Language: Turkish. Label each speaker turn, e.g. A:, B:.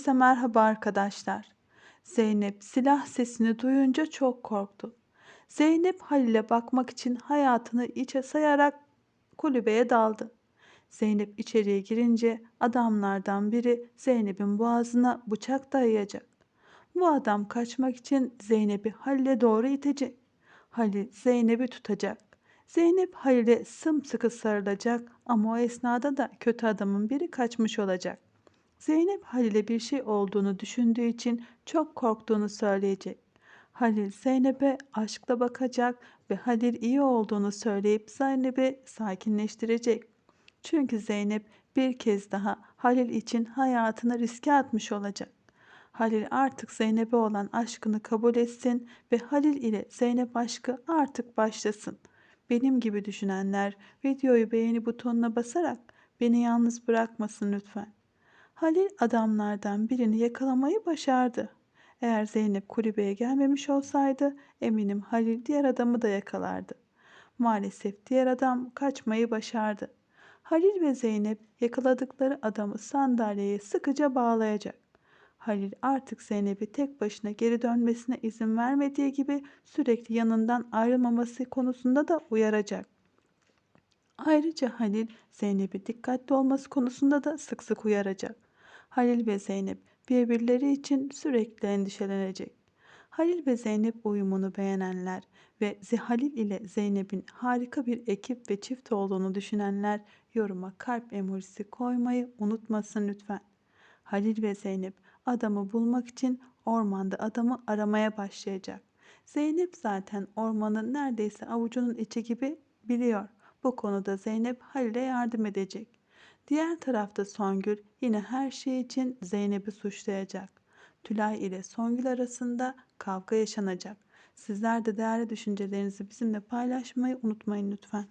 A: Herkese merhaba arkadaşlar. Zeynep silah sesini duyunca çok korktu. Zeynep Halil'e bakmak için hayatını içe sayarak kulübeye daldı. Zeynep içeriye girince adamlardan biri Zeynep'in boğazına bıçak dayayacak. Bu adam kaçmak için Zeynep'i Halil'e doğru itecek. Halil Zeynep'i tutacak. Zeynep Halil'e sımsıkı sarılacak ama o esnada da kötü adamın biri kaçmış olacak. Zeynep Halil'e bir şey olduğunu düşündüğü için çok korktuğunu söyleyecek. Halil Zeynep'e aşkla bakacak ve Halil iyi olduğunu söyleyip Zeynep'i sakinleştirecek. Çünkü Zeynep bir kez daha Halil için hayatını riske atmış olacak. Halil artık Zeynep'e olan aşkını kabul etsin ve Halil ile Zeynep aşkı artık başlasın. Benim gibi düşünenler videoyu beğeni butonuna basarak beni yalnız bırakmasın lütfen. Halil adamlardan birini yakalamayı başardı. Eğer Zeynep kulübeye gelmemiş olsaydı eminim Halil diğer adamı da yakalardı. Maalesef diğer adam kaçmayı başardı. Halil ve Zeynep yakaladıkları adamı sandalyeye sıkıca bağlayacak. Halil artık Zeynep'i tek başına geri dönmesine izin vermediği gibi sürekli yanından ayrılmaması konusunda da uyaracak. Ayrıca Halil Zeynep'i dikkatli olması konusunda da sık sık uyaracak. Halil ve Zeynep birbirleri için sürekli endişelenecek. Halil ve Zeynep uyumunu beğenenler ve Halil ile Zeynep'in harika bir ekip ve çift olduğunu düşünenler yoruma kalp emojisi koymayı unutmasın lütfen. Halil ve Zeynep adamı bulmak için ormanda adamı aramaya başlayacak. Zeynep zaten ormanın neredeyse avucunun içi gibi biliyor. Bu konuda Zeynep Halil'e yardım edecek. Diğer tarafta Songül yine her şey için Zeynep'i suçlayacak. Tülay ile Songül arasında kavga yaşanacak. Sizler de değerli düşüncelerinizi bizimle paylaşmayı unutmayın lütfen.